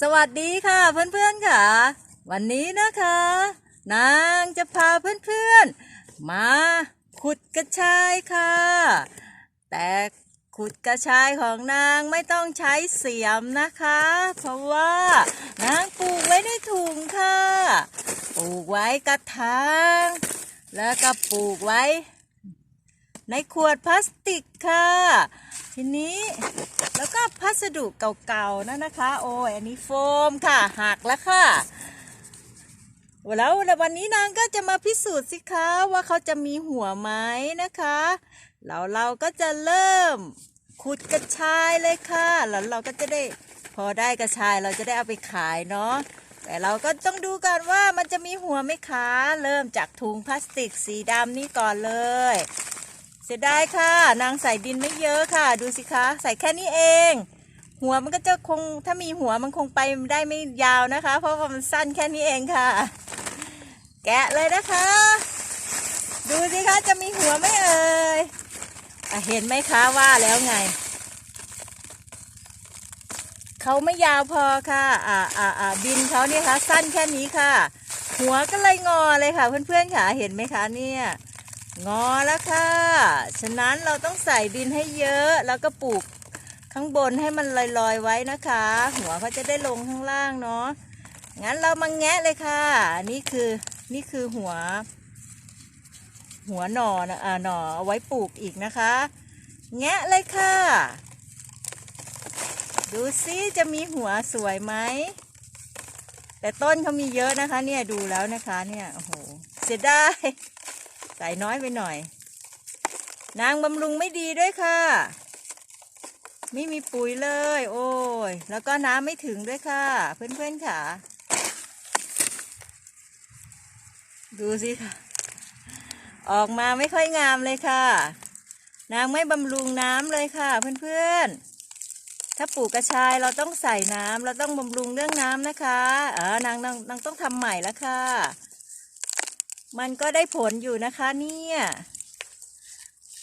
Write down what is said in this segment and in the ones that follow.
สวัสดีค่ะเพื่อนๆค่ะ วันนี้นะคะ นางจะพาเพื่อนๆ มาขุดกระชายค่ะ แต่ขุดกระชายของนางไม่ต้องใช้เสียมนะคะ เพราะว่านางปลูกไว้ในถุงค่ะ ปลูกไว้กระถางแล้วก็ปลูกไว้ ในขวดพลาสติกค่ะ ทีนี้แล้วก็พัสดุเก่าๆนั่นนะคะ โอ้ยอันนี้โฟมค่ะหักแล้วค่ะแล้ววันนี้นางก็จะมาพิสูจน์สิคะว่าเขาจะมีหัวไหมนะคะแล้วเราก็จะเริ่มขุดกระชายเลยค่ะ แล้วเราก็จะได้พอได้กระชายเราจะได้เอาไปขายเนาะแต่เราก็ต้องดูก่อนว่ามันจะมีหัวไหมคะ เริ่มจากถุงพลาสติกสีดำนี่ก่อนเลย เสียดายค่ะ นางใส่ดินไม่เยอะค่ะ ดูสิคะ ใส่แค่นี้เอง หัวมันก็จะคงถ้ามีหัวมันคงไปได้ไม่ยาวนะคะ เพราะว่ามันสั้นแค่นี้เองค่ะ แกะเลยนะคะ ดูสิคะจะมีหัวไหมเอ่ยอเห็นไหมคะว่าแล้วไงเขาไม่ยาวพอค่ะ อ่าอ่าอ่าดินเขาเนี่ยคะสั้นแค่นี้ค่ะ หัวก็เลยงอเลยค่ะ เพื่อนๆค่ะ เห็นไหมคะเนี่ย งอแล้วค่ะ ฉะนั้นเราต้องใส่ดินให้เยอะ แล้วก็ปลูกข้างบนให้มันลอยๆไว้นะคะ หัวเขาจะได้ลงข้างล่างเนาะ งั้นเรามาแงะเลยค่ะ นี่คือนี่คือหัว หัวหน่อนะอ่าหน่อเอาไว้ปลูกอีกนะคะ แงะเลยค่ะ ดูซิจะมีหัวสวยไหม แต่ต้นเขามีเยอะนะคะ เนี่ยดูแล้วนะคะ เนี่ย โอ้โห เสียดาย ส่น้อยไปหน่อย นางบำรุงไม่ดีด้วยค่ะ ไม่มีปุ๋ยเลย โอ้ย แล้วก็น้ำไม่ถึงด้วยค่ะ เพื่อนๆค่ะ ดูสิค่ะ ออกมาไม่ค่อยงามเลยค่ะนางไม่บำรุงน้ำเลยค่ะ เพื่อนๆถ้าปลูกกระชายเราต้องใส่น้ำเราต้องบำรุงเรื่องน้ำนะคะ เออนางนางนางต้องทำใหม่แล้วค่ะ มันก็ได้ผลอยู่นะคะเนี่ย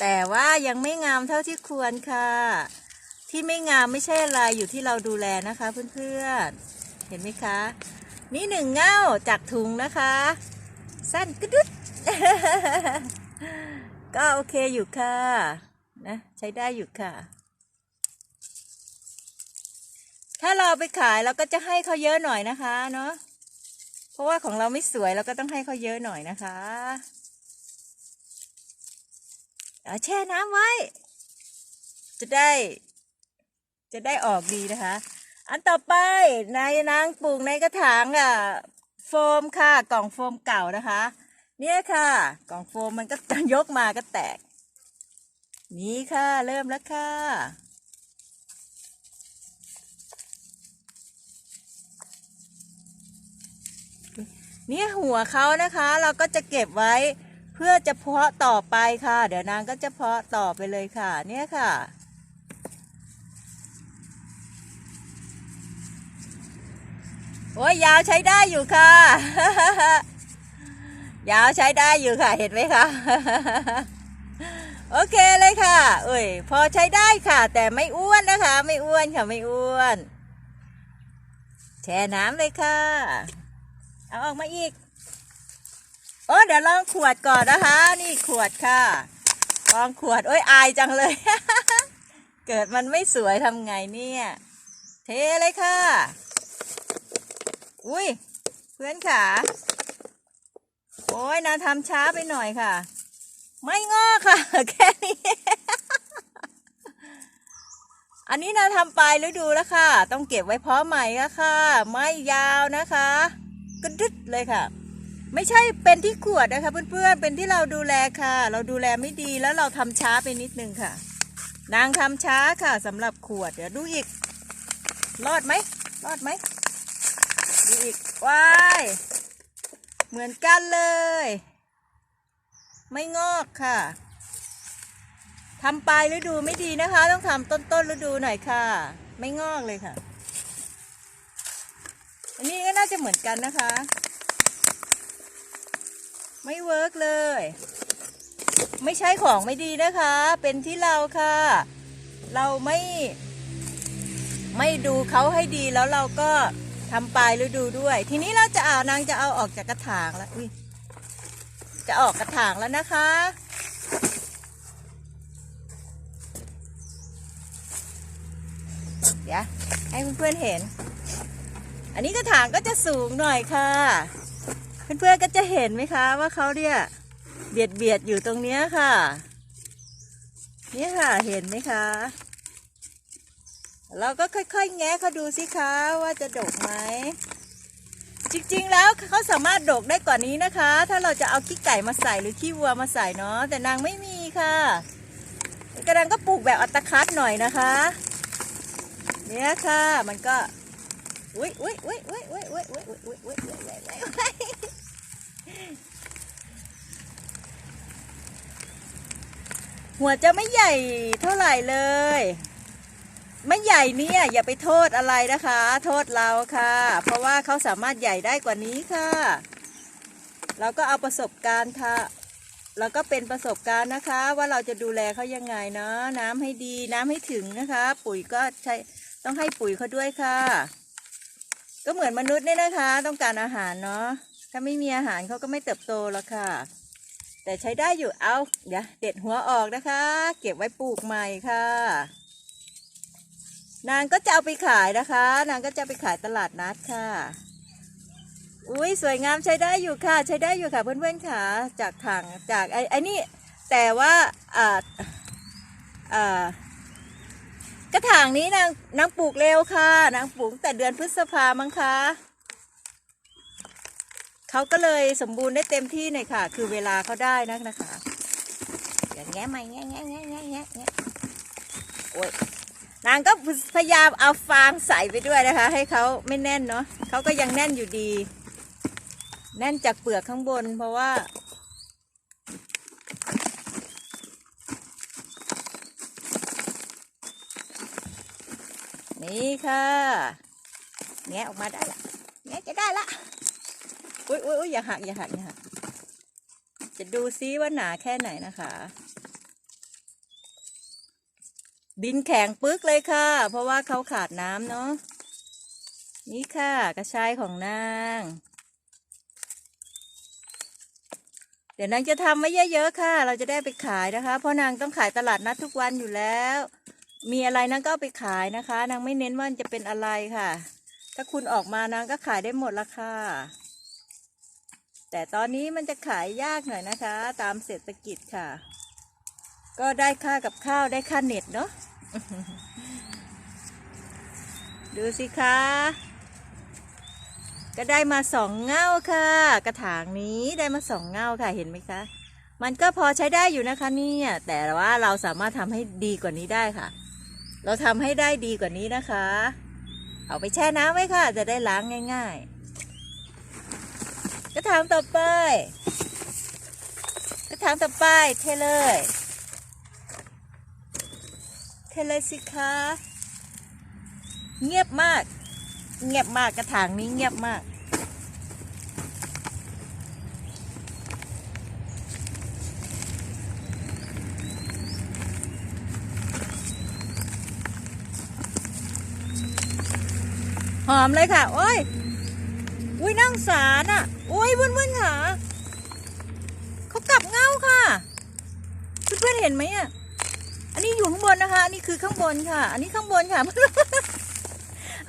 แต่ว่ายังไม่งามเท่าที่ควรค่ะ ที่ไม่งามไม่ใช่อะไรอยู่ที่เราดูแลนะคะเพื่อนๆ เห็นไหมคะ นี่หนึ่งเง่าจากถุงนะคะ สั้นกระดุดก็โอเคอยู่ค่ะ นะ ใช้ได้อยู่ค่ะ ถ้าเราไปขายเราก็จะให้เขาเยอะหน่อยนะคะเนาะ ราะว่าของเราไม่สวยเราก็ต้องให้เขาเยอะหน่อยนะคะเอาแช่น้ำไว้ จะได้ จะได้ออกดีนะคะ อันต่อไปนายนางปลูกในกระถางอะโฟมค่ะ กล่องโฟมเก่านะคะ เนี่ยค่ะ กล่องโฟมมันก็ยกมาก็แตก นี่ค่ะ เริ่มแล้วค่ะ นี่หัวเขานะคะ เราก็จะเก็บไว้เพื่อจะเพาะต่อไปค่ะ เดี๋ยวนางก็จะเพาะต่อไปเลยค่ะ เนี่ยค่ะโอ้ยยาวใช้ได้อยู่ค่ะ ยาวใช้ได้อยู่ค่ะ เห็นไหมคะโอเคเลยค่ะเอ้ยพอใช้ได้ค่ะ แต่ไม่อ้วนนะคะ ไม่อ้วนค่ะไม่อ้วน แช่น้ำเลยค่ะ เอาออกมาอีกโอ้เดี๋ยวลองขวดก่อนนะคะ นี่ขวดค่ะลองขวดโอ้ยอายจังเลย เกิดมันไม่สวยทำไงเนี่ย เทเลยค่ะ อุ้ยเพื่อนขาโอ้ยนาทำช้าไปหน่อยค่ะ ไม่งอกค่ะ แค่นี้ อันนี้นาทำปลายฤดูแล้วค่ะ ต้องเก็บไว้เพาะใหม่แล้วค่ะ ไม่ยาวนะคะ กระดึ๊ดเลยค่ะ ไม่ใช่เป็นที่ขวดนะคะเพื่อนๆเป็นที่เราดูแลค่ะ เราดูแลไม่ดีแล้วเราทำช้าไปนิดนึงค่ะ นางทำช้าค่ะสำหรับขวดเดี๋ยวดูอีก รอดไหมรอดไหมดูอีกว้ายเหมือนกันเลย ไม่งอกค่ะทำปลายฤดูไม่ดีนะคะ ต้องทำต้นต้นฤดูหน่อยค่ะ ไม่งอกเลยค่ะ อันนี้ก็น่าจะเหมือนกันนะคะ ไม่เวิร์กเลย ไม่ใช่ของไม่ดีนะคะ เป็นที่เราค่ะ เราไม่ไม่ดูเขาให้ดีแล้วเราก็ทำปลายฤดูด้วย ทีนี้เราจะเอานางจะเอาออกจากกระถางแล้วอุ้ยจะออกกระถางแล้วนะคะ เดี๋ยวให้เพื่อนๆเห็น อันนี้กระถางก็จะสูงหน่อยค่ะ เพื่อนๆก็จะเห็นไหมคะว่าเขาเนี่ยเบียดเบียดอยู่ตรงเนี้ยค่ะ เนี่ยค่ะเห็นไหมคะ เราก็ค่อยๆ แงะเขาดูสิคะว่าจะดกไหม จริงๆแล้วเขาสามารถดกได้กว่านี้นะคะ ถ้าเราจะเอาขี้ไก่มาใส่หรือขี้วัวมาใส่เนาะแต่นางไม่มีค่ะกระดังก็ปลูกแบบอัตคัดหน่อยนะคะ เนี่ยค่ะมันก็ อุ้ยอุ้ยอุ้ยอุ้ยอุ้ยอุ้ยอุ้ยอุ้ยอุ้ยอุ้ยอุ้ยอุ้ยหัวจะไม่ใหญ่เท่าไหร่เลย ไม่ใหญ่เนี่ยอย่าไปโทษอะไรนะคะ โทษเราค่ะ เพราะว่าเขาสามารถใหญ่ได้กว่านี้ค่ะ เราก็เอาประสบการณ์ค่ะเราก็เป็นประสบการณ์นะคะ ว่าเราจะดูแลเขายังไงเนาะน้ำให้ดีน้ำให้ถึงนะคะ ปุ๋ยก็ใช้ต้องให้ปุ๋ยเขาด้วยค่ะ ก็เหมือนมนุษย์เนี่ยนะคะ ต้องการอาหารเนาะถ้าไม่มีอาหารเขาก็ไม่เติบโตหรอกค่ะ แต่ใช้ได้อยู่เอาเดี๋ยวเด็ดหัวออกนะคะ เก็บไว้ปลูกใหม่ค่ะ นางก็จะเอาไปขายนะคะ นางก็จะไปขายตลาดนัดค่ะอุ้ยสวยงามใช้ได้อยู่ค่ะ ใช้ได้อยู่ค่ะเพื่อนๆค่ะจากถังจากไอ้ไอ้นี่แต่ว่าอ่าอ่า กระถางนี้นางนางปลูกเร็วค่ะนางปลูกแต่เดือนพฤษภามั้งคะเขาก็เลยสมบูรณ์ได้เต็มที่หน่อยค่ะ คือเวลาเขาได้นะนะคะ อย่างแง่ไหมแง่แง่แง่แง่แง่แง่โอ้ยนางก็พยายามเอาฟางใส่ไปด้วยนะคะ ให้เขาไม่แน่นเนาะเขาก็ยังแน่นอยู่ดี แน่นจากเปลือกข้างบน เพราะว่า นี่ค่ะ แงะออกมาได้ละแงะจะได้ละอุ้ยอุ้ยอุ้ยอย่าหักอย่าหักอย่าหักจะดูซิว่าหนาแค่ไหนนะคะ ดินแข็งปึ๊กเลยค่ะ เพราะว่าเขาขาดน้ำเนาะนี่ค่ะกระชายของนาง เดี๋ยวนางจะทำไว้เยอะๆค่ะ เราจะได้ไปขายนะคะ เพราะนางต้องขายตลาดนัดทุกวันอยู่แล้ว มีอะไรนางก็เอาไปขายนะคะ นางไม่เน้นว่าจะเป็นอะไรค่ะ ถ้าคุณออกมานางก็ขายได้หมดละค่ะ แต่ตอนนี้มันจะขายยากหน่อยนะคะ ตามเศรษฐกิจค่ะ ก็ได้ค่ากับข้าวได้ค่าเน็ตเนาะ ดูสิคะ ก็ได้มาสองเง่าค่ะ กระถางนี้ได้มาสองเง่าค่ะเห็นไหมคะมันก็พอใช้ได้อยู่นะคะเนี่ย แต่ว่าเราสามารถทำให้ดีกว่านี้ได้ค่ะ เราทำให้ได้ดีกว่านี้นะคะ เอาไปแช่น้ำไว้ค่ะ จะได้ล้างง่าย ๆ กระถางต่อไป กระถางต่อไปเทเลย เทเลยสิคะ เงียบมาก เงียบมากกระถางนี้เงียบมาก หอมเลยค่ะ โอ้ยอุ้ยนั่งสารอะโอ้ยเพื่อนค่ะเขากลับเงาค่ะ เพื่อนๆเห็นไหมอะ อันนี้อยู่ข้างบนนะคะ อันนี้คือข้างบนค่ะ อันนี้ข้างบนค่ะ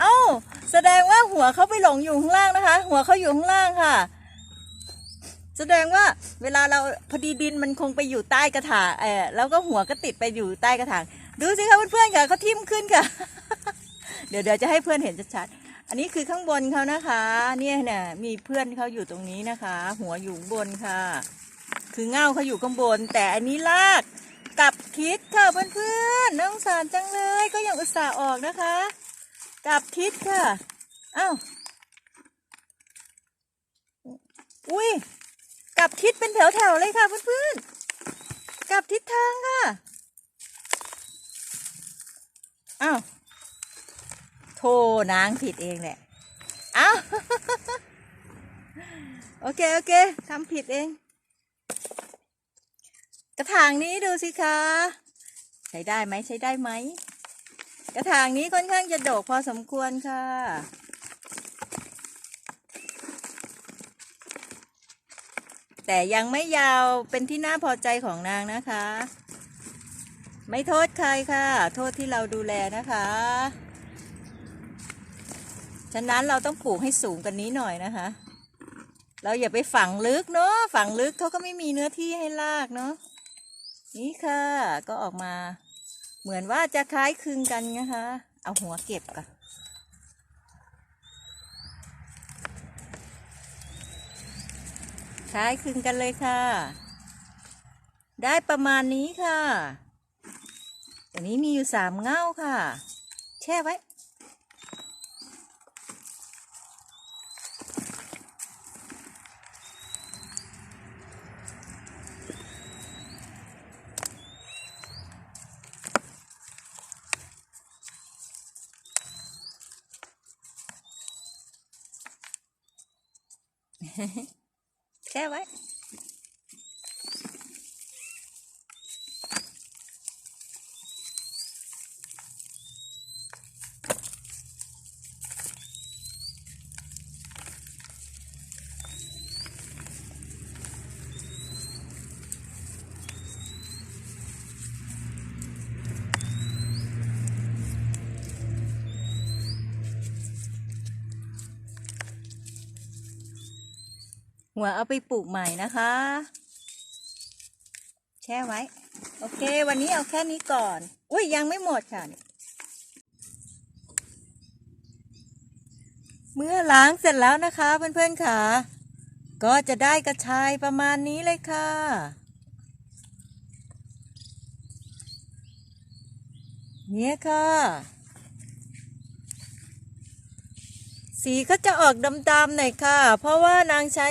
เอ้า แสดงว่าหัวเขาไปหลงอยู่ข้างล่างนะคะ หัวเขาอยู่ข้างล่างค่ะ แสดงว่าเวลาเราพอดีดินมันคงไปอยู่ใต้กระถางเออแล้วก็หัวก็ติดไปอยู่ใต้กระถาง ดูสิคะเพื่อนๆค่ะเขาทิ่มขึ้นค่ะ เดี๋ยวเดี๋ยวจะให้เพื่อนเห็นชัดๆ อันนี้คือข้างบนเขานะคะ เนี่ยเนี่ยมีเพื่อนเขาอยู่ตรงนี้นะคะ หัวอยู่บนค่ะ คือเง่าเขาอยู่ข้างบน แต่อันนี้ลากกลับทิศค่ะเพื่อนๆน่าสงสารจังเลย ก็ยังอุตส่าห์ออกนะคะกลับทิศค่ะอ้าวอุ้ยกลับทิศเป็นแถวๆเลยค่ะเพื่อนๆกลับทิศทางค่ะ อ้าว โทนางผิดเองแหละอ้าโอเค โอเคทำผิดเอง กระถางนี้ดูสิคะ ใช้ได้ไหมใช้ได้ไหม กระถางนี้ค่อนข้างจะโดกพอสมควรค่ะแต่ยังไม่ยาวเป็นที่น่าพอใจของนางนะคะ ไม่โทษใครค่ะ โทษที่เราดูแลนะคะ ฉะนั้นเราต้องปลูกให้สูงกันนี้หน่อยนะคะ เราอย่าไปฝังลึกเนาะฝังลึกเขาก็ไม่มีเนื้อที่ให้ลากเนาะนี่ค่ะก็ออกมา เหมือนว่าจะคล้ายคลึงกันนะคะ เอาหัวเก็บก่อนคล้ายคลึงกันเลยค่ะ ได้ประมาณนี้ค่ะตัวนี้มีอยู่สามเง่าค่ะ แช่ไว้ แช่ หัวเอาไปปลูกใหม่นะคะ แช่ไว้ โอเค วันนี้เอาแค่นี้ก่อน อุ้ยยังไม่หมดค่ะ เมื่อล้างเสร็จแล้วนะคะเพื่อนๆค่ะ ก็จะได้กระชายประมาณนี้เลยค่ะเนี่ยค่ะ สีก็จะออกดำๆหน่อยค่ะ เพราะว่านางใช้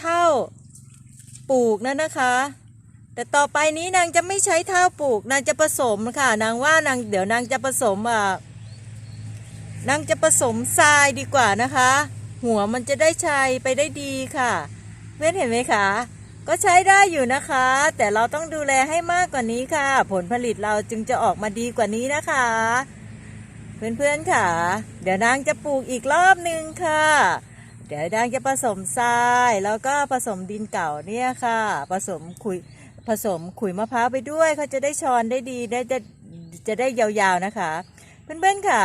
เท่าปลูกนั่นนะคะ แต่ต่อไปนี้นางจะไม่ใช้เท่าปลูก นางจะผสมค่ะ นางว่านางเดี๋ยวนางจะผสมอะนางจะผสมทรายดีกว่านะคะ หัวมันจะได้ชัยไปได้ดีค่ะเพื่อนเห็นไหมคะก็ใช้ได้อยู่นะคะ แต่เราต้องดูแลให้มากกว่านี้ค่ะ ผลผลิตเราจึงจะออกมาดีกว่านี้นะคะ เพื่อนๆค่ะ เดี๋ยวนางจะปลูกอีกรอบนึงค่ะ เดี๋ยวนางจะผสมทรายแล้วก็ผสมดินเก่าเนี่ยค่ะ ผสมขุยผสมขุยมะพร้าวไปด้วยเขาจะได้ช้อนได้ดีได้จะจะได้ยาวๆนะคะ เพื่อนๆค่ะ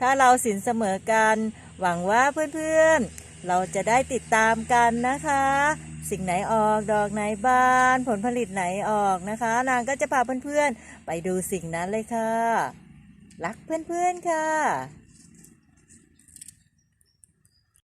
ถ้าเราสินเสมอกันหวังว่าเพื่อนๆ เราจะได้ติดตามกันนะคะ สิ่งไหนออกดอกไหนบาน ผลผลิตไหนออกนะคะ นางก็จะพาเพื่อนๆ ไปดูสิ่งนั้นเลยค่ะ รักเพื่อนๆค่ะ